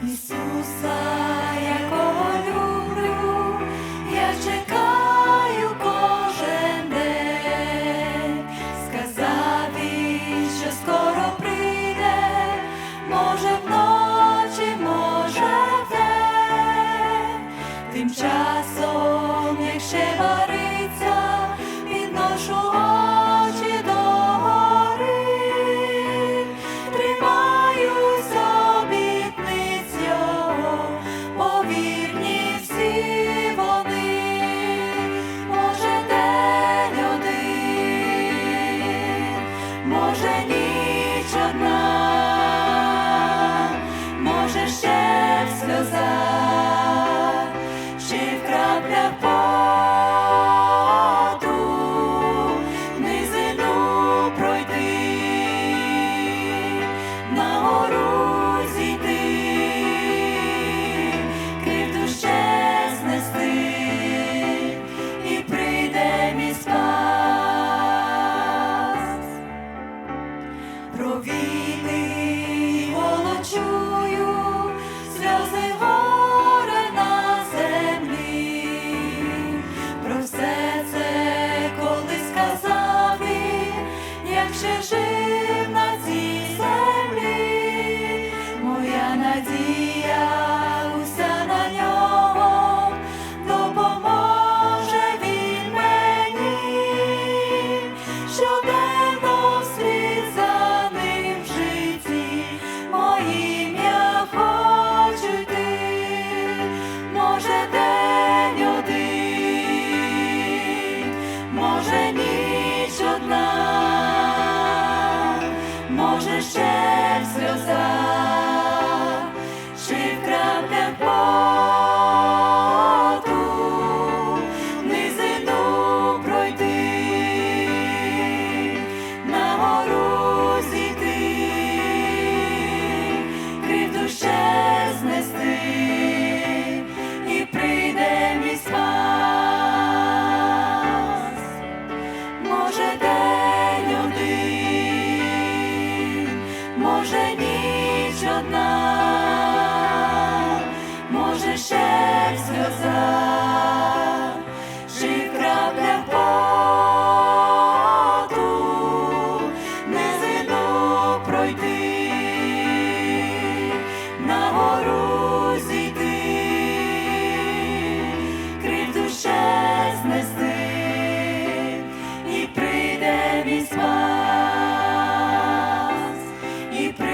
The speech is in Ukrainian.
He said, може день один, може ніч одна, може ще сльоза. He